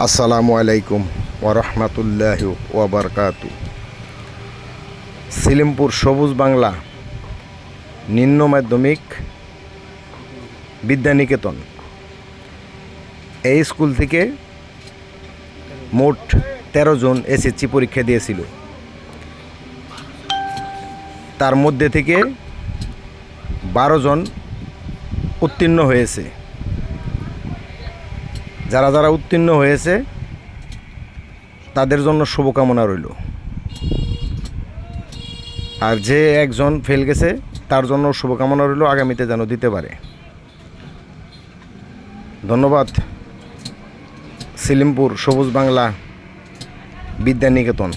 আসসালামু আলাইকুম ওরহমতুল্লাহ ওবরকাতু সিলিমপুর সবুজ বাংলা নিম্ন মাধ্যমিক বিদ্যানিকেতন। এই স্কুল থেকে মোট তেরো জন এসএসসি পরীক্ষা দিয়েছিল। তার মধ্যে থেকে বারো জন উত্তীর্ণ হয়েছে। যারা যারা উত্তীর্ণ হয়েছে, তাদের জন্য শুভকামনা রইল। আর যে একজন ফেল গেছে, তার জন্য শুভকামনা রইল, আগামীতে যেন দিতে পারে। ধন্যবাদ। সিলিমপুর সবুজ বাংলা বিদ্যানিকেতন।